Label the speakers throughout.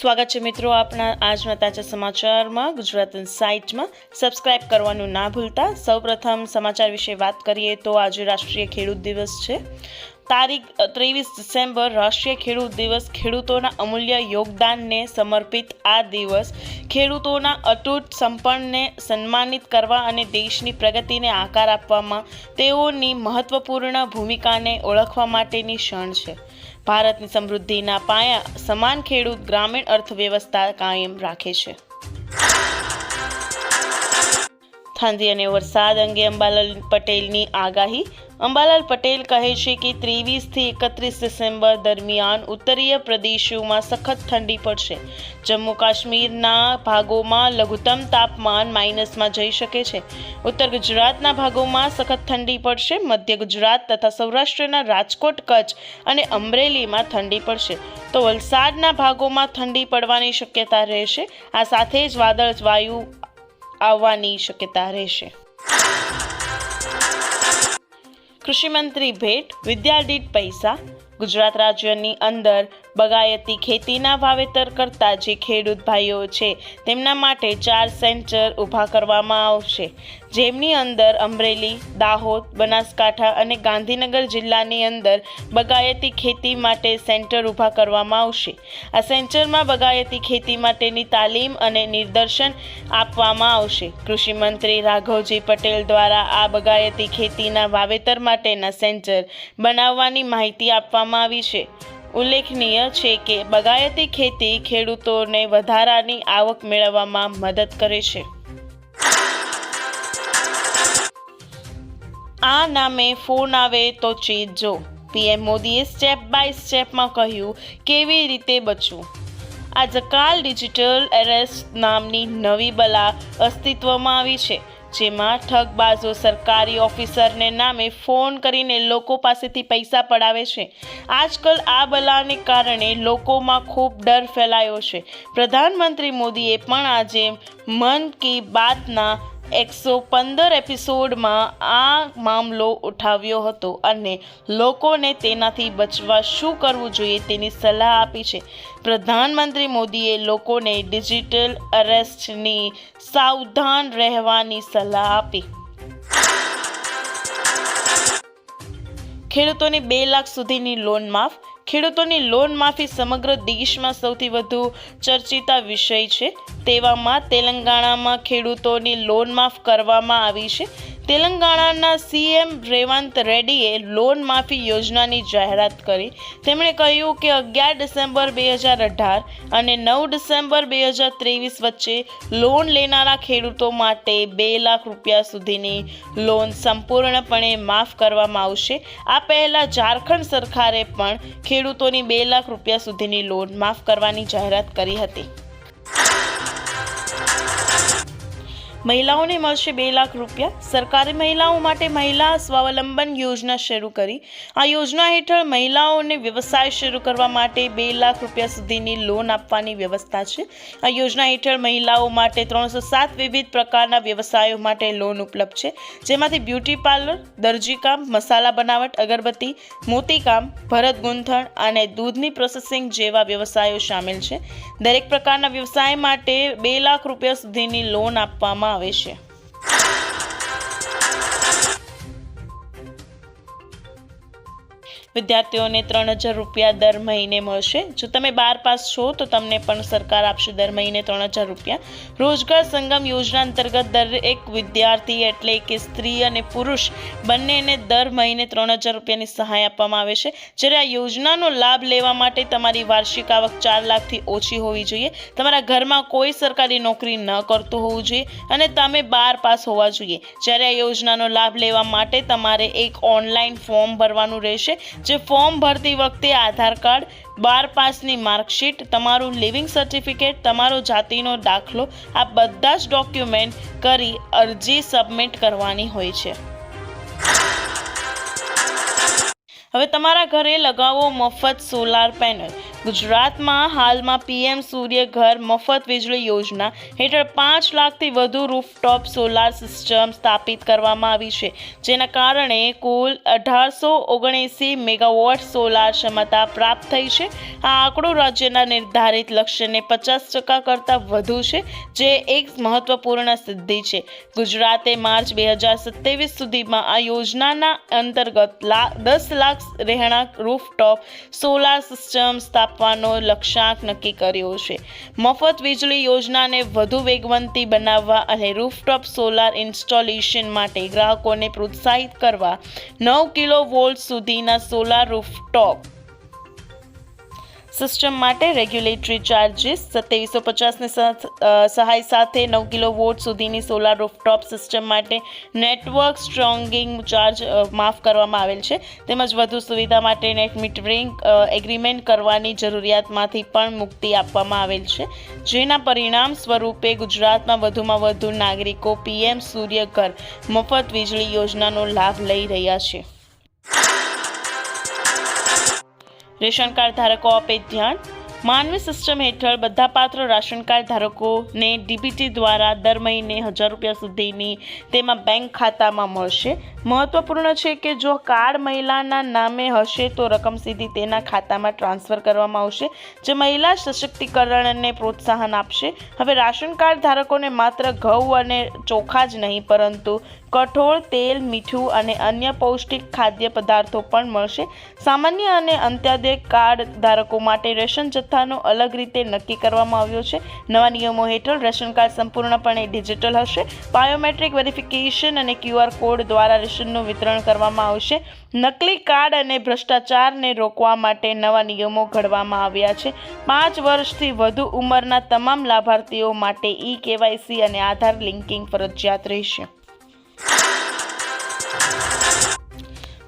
Speaker 1: સ્વાગત છે મિત્રો આપણા આજના તાજા સમાચારમાં. ગુજરાત સાઇટમાં સબસ્ક્રાઇબ કરવાનું ના ભૂલતા. સૌપ્રથમ સમાચાર વિશે વાત કરીએ તો આજે રાષ્ટ્રીય ખેડૂત દિવસ છે. તારીખ ત્રેવીસ ડિસેમ્બર, રાષ્ટ્રીય ખેડૂત દિવસ. ખેડૂતોના અમૂલ્ય યોગદાનને સમર્પિત આ દિવસ. ખેડૂતોના અતૂટ સંપન્નને સન્માનિત કરવા અને દેશની પ્રગતિને આકાર આપવામાં તેઓની મહત્વપૂર્ણ ભૂમિકાને ઓળખવા માટેની ક્ષણ છે. ભારતની સમૃદ્ધિના પાયા સમાન ખેડૂત ગ્રામીણ અર્થવ્યવસ્થા કાયમ રાખે છે. ઠંડી અને વરસાદ અંગે અંબાલાલ પટેલની આગાહી. અંબાલાલ પટેલ કહે છે કે ત્રેવીસથી એકત્રીસ ડિસેમ્બર દરમિયાન ઉત્તરીય પ્રદેશોમાં સખત ઠંડી પડશે. જમ્મુ કાશ્મીરના ભાગોમાં લઘુત્તમ તાપમાન માઇનસમાં જઈ શકે છે. ઉત્તર ગુજરાતના ભાગોમાં સખત ઠંડી પડશે. મધ્ય ગુજરાત તથા સૌરાષ્ટ્રના રાજકોટ, કચ્છ અને અમરેલીમાં ઠંડી પડશે. તો વલસાડના ભાગોમાં ઠંડી પડવાની શક્યતા રહેશે. આ સાથે જ વાદળ વાયુ આવવાની શક્યતા રહેશે. કૃષિમંત્રી ભેટ વિદ્યાદીઠ પૈસા ગુજરાત રાજ્યની અંદર બગાયતી ખેતીના વાવેતર કરતા જે ખેડૂત ભાઈઓ છે, તેમના માટે ચાર સેન્ટર ઊભા કરવામાં આવશે. જેમની અંદર અમરેલી, દાહોદ, બનાસકાંઠા અને ગાંધીનગર જિલ્લાની અંદર બગાયતી ખેતી માટે સેન્ટર ઊભા કરવામાં આવશે. આ સેન્ટરમાં બગાયતી ખેતી માટેની તાલીમ અને નિદર્શન આપવામાં આવશે. કૃષિમંત્રી રાઘવજી પટેલ દ્વારા આ બગાયતી ખેતીના વાવેતર માટેના સેન્ટર બનાવવાની માહિતી આપવામાં આવી છે. ઉલ્લેખનીય છે કે બગાયતી ખેતી ખેડૂતોને વધારાની આવક મેળવવામાં મદદ કરે છે. આ નામે ફોન આવે તો ચીજ જો. પીએમ મોદીએ સ્ટેપ બાય સ્ટેપમાં કહ્યું, કેવી રીતે બચવું? આજકાલ ડિજિટલ એરેસ્ટ નામની નવી બલા અસ્તિત્વમાં આવી છે. જેમાં ઠગબાજો સરકારી ઓફિસરને નામે ફોન કરીને લોકો પાસેથી પૈસા પડાવે છે. આજકાલ આ બલાને કારણે લોકોમાં ખૂબ ડર ફેલાયો છે. પ્રધાનમંત્રી મોદીએ પણ આજે મન કી બાતના એકસો પંદર એપિસોડમાં આ મામલો ઉઠાવ્યો હતો અને લોકોને તેનાથી બચવા શું કરવું જોઈએ તેની સલાહ આપી છે. પ્રધાનમંત્રી મોદીએ લોકોને ડિજિટલ અરેસ્ટની સાવધાન રહેવાની સલાહ આપી. ખેડૂતોની બે લાખ સુધીની લોન માફ ખેડૂતોની લોન માફી સમગ્ર દેશમાં સૌથી વધુ ચર્ચિતા વિષય છે. તેવામાં તેલંગાણામાં ખેડૂતોની લોન માફ કરવામાં આવી છે. તેલંગાણાના સીએમ રેવંત રેડ્ડીએ લોન માફી યોજનાની જાહેરાત કરી. તેમણે કહ્યું કે અગિયાર ડિસેમ્બર બે હજાર અઢાર અને નવ ડિસેમ્બર બે હજાર ત્રેવીસ વચ્ચે લોન લેનારા ખેડૂતો માટે બે લાખ રૂપિયા સુધીની લોન સંપૂર્ણપણે માફ કરવામાં આવશે. આ પહેલાં ઝારખંડ સરકારે પણ ખેડૂતોની બે લાખ રૂપિયા સુધીની લોન માફ કરવાની જાહેરાત કરી હતી. મહિલાઓને મળશે બે લાખ રૂપિયા. સરકારે મહિલાઓ માટે મહિલા સ્વાવલંબન યોજના શરૂ કરી. આ યોજના હેઠળ મહિલાઓને વ્યવસાય શરૂ કરવા માટે બે લાખ રૂપિયા સુધીની લોન આપવાની વ્યવસ્થા છે. આ યોજના હેઠળ મહિલાઓ માટે ત્રણસો સાત વિવિધ પ્રકારના વ્યવસાયો માટે લોન ઉપલબ્ધ છે. જેમાંથી બ્યુટી પાર્લર દરજીકામ મસાલા બનાવટ, અગરબત્તી મોતીકામ ભરત ગૂંથણ અને દૂધની પ્રોસેસિંગ જેવા વ્યવસાયો સામેલ છે. દરેક પ્રકારના વ્યવસાય માટે બે લાખ રૂપિયા સુધીની લોન આપવામાં આવે છે. વિદ્યાર્થીઓને ત્રણ હજાર રૂપિયા દર મહિને મળશે. જો તમે બાર પાસ છો, તો તમને પણ સરકાર આપશે દર મહિને ત્રણ હજાર રૂપિયા. રોજગાર સંગમ યોજના અંતર્ગત દરેક વિદ્યાર્થી એટલે કે સ્ત્રી અને પુરુષ બંનેને દર મહિને ત્રણ હજાર રૂપિયાની સહાય આપવામાં આવે છે. જ્યારે આ યોજનાનો લાભ લેવા માટે તમારી વાર્ષિક આવક ચાર લાખથી ઓછી હોવી જોઈએ. તમારા ઘરમાં કોઈ સરકારી નોકરી ન કરતું હોવું જોઈએ અને તમે બાર પાસ હોવા જોઈએ. જ્યારે આ યોજનાનો લાભ લેવા માટે તમારે એક ઓનલાઈન ફોર્મ ભરવાનું રહેશે. જે ફોર્મ ભરતી વખતે આધાર કાર્ડ, બાર પાસની માર્કશીટ, તમારું લિવિંગ સર્ટિફિકેટ, તમારો જાતિનો દાખલો, આ બધા જ ડોક્યુમેન્ટ કરી અરજી સબમિટ કરવાની હોય છે. હવે તમારા ઘરે લગાવો મફત સોલાર પેનલ ગુજરાતમાં હાલમાં પીએમ સૂર્ય ઘર મફત વીજળી યોજના હેઠળ પાંચ લાખથી વધુ રૂફટોપ સોલાર સિસ્ટમ સ્થાપિત કરવામાં આવી છે. જેના કારણે કુલ અઢારસો ઓગણએંસી મેગાવોટ સોલાર ક્ષમતા પ્રાપ્ત થઈ છે. આ આંકડો રાજ્યના નિર્ધારિત લક્ષ્યને પચાસ ટકા કરતાં વધુ છે, જે એક મહત્વપૂર્ણ સિદ્ધિ છે. ગુજરાતે માર્ચ બે હજાર સત્યાવીસ સુધીમાં આ યોજનાના અંતર્ગત લા, દસ લાખ રહેણાંક રૂફટોપ સોલાર સિસ્ટમ સ્થાપવાનો લક્ષ્યાંક નક્કી કર્યો છે. મફત વીજળી યોજનાને વધુ વેગવંતી બનાવવા અને રૂફટોપ સોલાર ઇન્સ્ટોલેશન માટે ગ્રાહકોને પ્રોત્સાહિત કરવા નવ કિલો વોલ્ટ સુધીના સોલાર રૂફટોપ સિસ્ટમ માટે રેગ્યુલેટરી ચાર્જિસ સત્યાવીસો પચાસની સહાય સાથે નવ કિલો વોટ સુધીની સોલાર રૂફટોપ સિસ્ટમ માટે નેટવર્ક સ્ટ્રોંગિંગ ચાર્જ માફ કરવામાં આવેલ છે. તેમજ વધુ સુવિધા માટે નેટ મીટરિંગ એગ્રીમેન્ટ કરવાની જરૂરિયાતમાંથી પણ મુક્તિ આપવામાં આવેલ છે. જેના પરિણામ સ્વરૂપે ગુજરાતમાં વધુમાં વધુ નાગરિકો પીએમ સૂર્ય ઘર મફત વીજળી યોજનાનો લાભ લઈ રહ્યા છે. રેશન કાર્ડ ધારકો આપે ધ્યાન? માનવી સિસ્ટમ હેઠળ બધા પાત્ર રાશન કાર્ડ ધારકોને ડીબીટી દ્વારા દર મહિને હજાર રૂપિયા સુધીની તેમાં બેંક ખાતામાં મળશે. મહત્વપૂર્ણ છે કે જો કાર્ડ મહિલાના નામે હશે તો રકમ સીધી તેના ખાતામાં ટ્રાન્સફર કરવામાં આવશે, જે મહિલા સશક્તિકરણને પ્રોત્સાહન આપશે. હવે રાશન કાર્ડ ધારકોને માત્ર ઘઉં અને ચોખા જ નહીં, પરંતુ કઠોળ, તેલ, મીઠું અને અન્ય પૌષ્ટિક ખાદ્ય પદાર્થો પણ મળશે. સામાન્ય અને અંત્યોદય કાર્ડ ધારકો માટે રેશન જથ્થાનો અલગ રીતે નક્કી કરવામાં આવ્યો છે. નવા નિયમો હેઠળ રેશન કાર્ડ સંપૂર્ણપણે ડિજિટલ હશે. બાયોમેટ્રિક વેરિફિકેશન અને ક્યુઆર કોડ દ્વારા રેશનનું વિતરણ કરવામાં આવશે. નકલી કાર્ડ અને ભ્રષ્ટાચારને રોકવા માટે નવા નિયમો ઘડવામાં આવ્યા છે. પાંચ વર્ષથી વધુ ઉંમરના તમામ લાભાર્થીઓ માટે ઈ કેવાયસી અને આધાર લિંકિંગ ફરજિયાત રહેશે.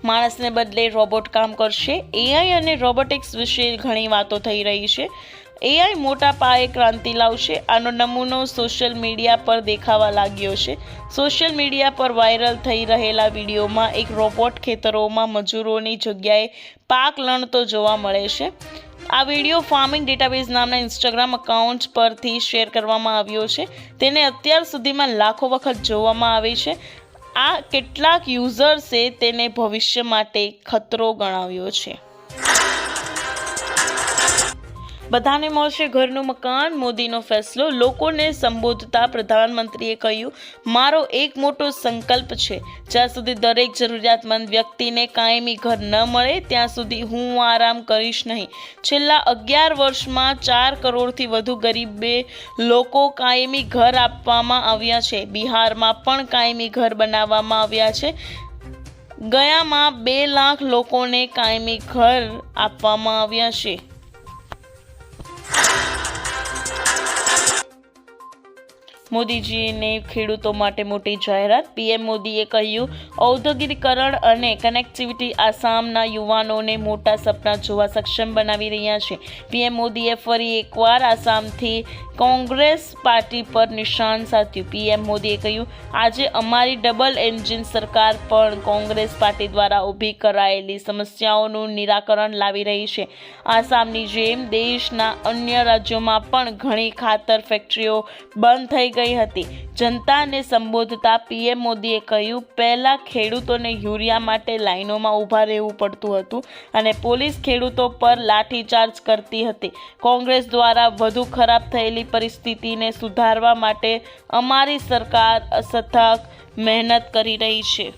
Speaker 1: માણસને બદલે રોબોટ કામ કરશે. એઆઈ અને રોબોટિક્સ વિશે ઘણી વાતો થઈ રહી છે. એઆઈ મોટા પાયે ક્રાંતિ લાવશે. આનો નમૂનો સોશિયલ મીડિયા પર દેખાવા લાગ્યો છે. સોશિયલ મીડિયા પર વાયરલ થઈ રહેલા વિડીયોમાં એક રોબોટ ખેતરોમાં મજૂરોની જગ્યાએ પાક લણતો જોવા મળે છે. આ વીડિયો ફાર્મિંગ ડેટાબેઝ નામના ઇન્સ્ટાગ્રામ અકાઉન્ટ પરથી શેર કરવામાં આવ્યો છે. તેને અત્યાર સુધીમાં લાખો વખત જોવામાં આવે છે. આ કેટલાક યુઝર્સે તેને ભવિષ્ય માટે ખતરો ગણાવ્યો છે. બધાને મળશે ઘરનું મકાન, મોદીનો ફેસલો. લોકોને સંબોધતા પ્રધાનમંત્રીએ કહ્યું, મારો એક મોટો સંકલ્પ છે. જ્યાં સુધી દરેક જરૂરિયાતમંદ વ્યક્તિને કાયમી ઘર ન મળે, ત્યાં સુધી હું આરામ કરીશ નહીં. છેલ્લા અગિયાર વર્ષમાં ચાર કરોડથી વધુ ગરીબે લોકો કાયમી ઘર આપવામાં આવ્યા છે. બિહારમાં પણ કાયમી ઘર બનાવવામાં આવ્યા છે. ગયામાં બે લાખ લોકોને કાયમી ઘર આપવામાં આવ્યા છે. મોદીજીને ખેડૂતો માટે મોટી જાહેરાત. પીએમ મોદીએ કહ્યું, ઔદ્યોગિકરણ અને કનેક્ટિવિટી આસામના યુવાનોને મોટા સપના જોવા સક્ષમ બનાવી રહ્યા છે. પીએમ મોદીએ ફરી એકવાર આસામથી કોંગ્રેસ પાર્ટી પર નિશાન સાધ્યું. પીએમ મોદીએ કહ્યું, આજે અમારી ડબલ એન્જિન સરકાર પણ કોંગ્રેસ પાર્ટી દ્વારા ઊભી કરાયેલી સમસ્યાઓનું નિરાકરણ લાવી રહી છે. આસામની જેમ દેશના અન્ય રાજ્યોમાં પણ ઘણી ખાતર ફેક્ટરીઓ બંધ થઈ ગઈ હતી. જનતાને સંબોધતા પીએમ મોદીએ કહ્યું, પહેલાં ખેડૂતોને યુરિયા માટે લાઇનોમાં ઊભા રહેવું પડતું હતું અને પોલીસ ખેડૂતો પર લાઠીચાર્જ કરતી હતી. કોંગ્રેસ દ્વારા વધુ ખરાબ થયેલી પરિસ્થિતિને સુધારવા માટે અમારી સરકાર અસથક મહેનત કરી રહી છે.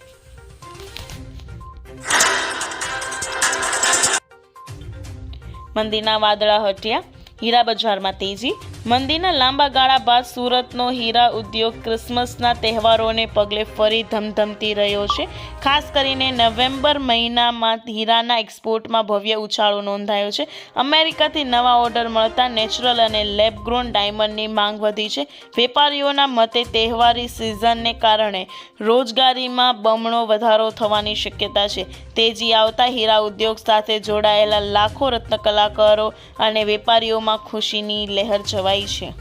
Speaker 1: મંદીના વાદળા હટ્યા. હીરા બજારમાં તેજી. મંદીના લાંબા ગાળા બાદ સુરતનો હીરા ઉદ્યોગ ક્રિસમસના તહેવારોને પગલે ફરી ધમધમતી રહ્યો છે. ખાસ કરીને નવેમ્બર મહિનામાં હીરાના એક્સપોર્ટમાં ભવ્ય ઉછાળો નોંધાયો છે. અમેરિકાથી નવા ઓર્ડર મળતા નેચરલ અને લેબગ્રોન ડાયમંડની માંગ વધી છે. વેપારીઓના મતે તહેવારી સિઝનને કારણે રોજગારીમાં બમણો વધારો થવાની શક્યતા છે. તેજી આવતા હીરા ઉદ્યોગ સાથે જોડાયેલા લાખો રત્ન કલાકારો અને વેપારીઓમાં ખુશીની લહેર જવાઈ છે